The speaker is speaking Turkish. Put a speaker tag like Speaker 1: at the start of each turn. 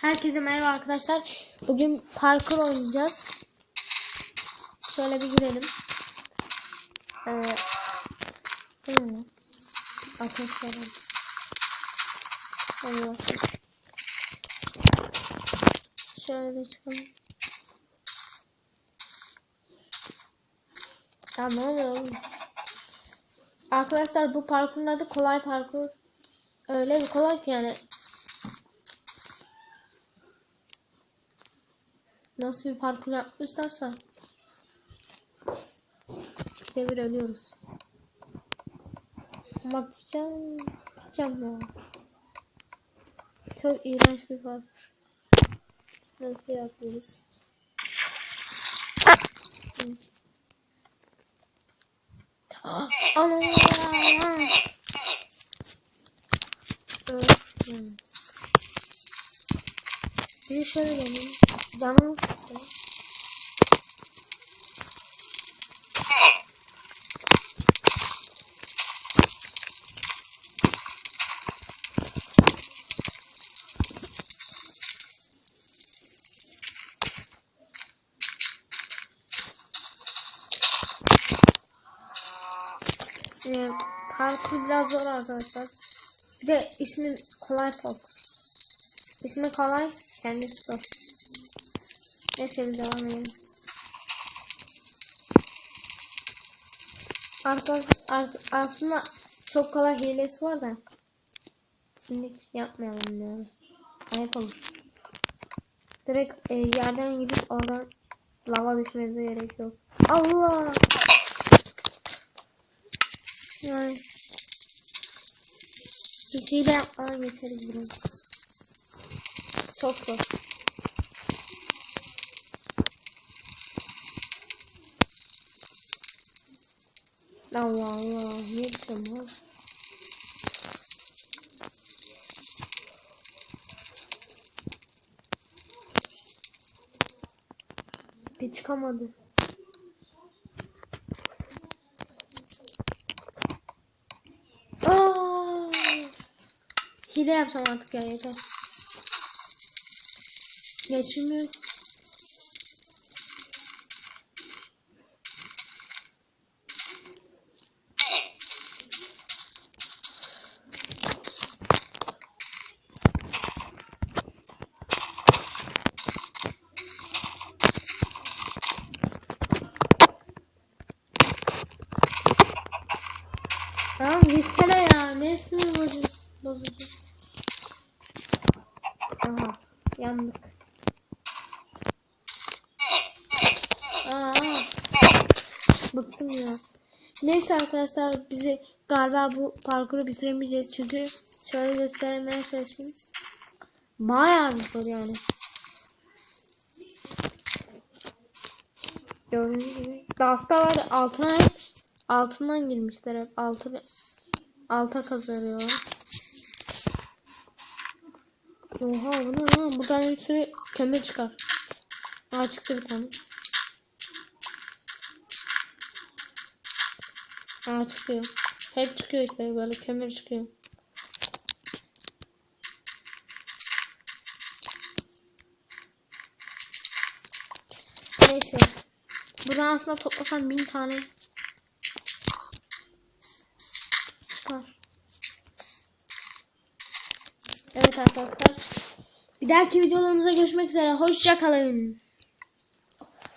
Speaker 1: Herkese merhaba arkadaşlar. Bugün parkur oynayacağız. Şöyle bir girelim. Ee, lan? Ateş falan. Başlayalım. Şöyle çıkalım. Ya ne oluyor oğlum? Arkadaşlar bu parkurun adı kolay parkur. Öyle bir kolay ki yani nasıl bir parkur yapmışlarsa bir ölüyoruz. Ama tutacağım, tutacağım ya. Çok iğrenç bir parkur. Nasıl yapıyoruz? Ana! Öf ya. Bir şöyle gelin. Canım sıktı. Ee, parkur biraz zor arkadaşlar. Bir de ismi kolay parkur. İsmi kolay, kendisi zor. Neyse biz devam edelim. Aslında çok kolay hilesi var da. Şimdi yapmayalım yani. Ayıp. Direkt e, yerden gidip oradan lava düşmenize gerek yok. Allah! Yani biz hile yapmadan geçeriz bunu. Çok zor. Allah Allah. Ne lan? Bir çıkamadı. Aa! Hile yapacağım artık ya yeter. Geçmiyor. Tamam gitsene ya. Ne sinir bozucu. Aha yandık. Aa, bıktım ya. Neyse arkadaşlar bizi galiba bu parkuru bitiremeyeceğiz çünkü şöyle göstermeye çalışayım. Bayağı bir zor yani. Gördüğünüz gibi. Gazda var altına altından girmişler hep altı alta kazanıyorlar. Oha bu ne lan? Buradan bir sürü kömür çıkar. Aa çıktı bir tane. Aa çıkıyor. Hep çıkıyor işte böyle kömür çıkıyor. Neyse. Buradan aslında toplasam bin tane çıkar. Evet arkadaşlar. Bir dahaki videolarımıza görüşmek üzere. Hoşça kalın.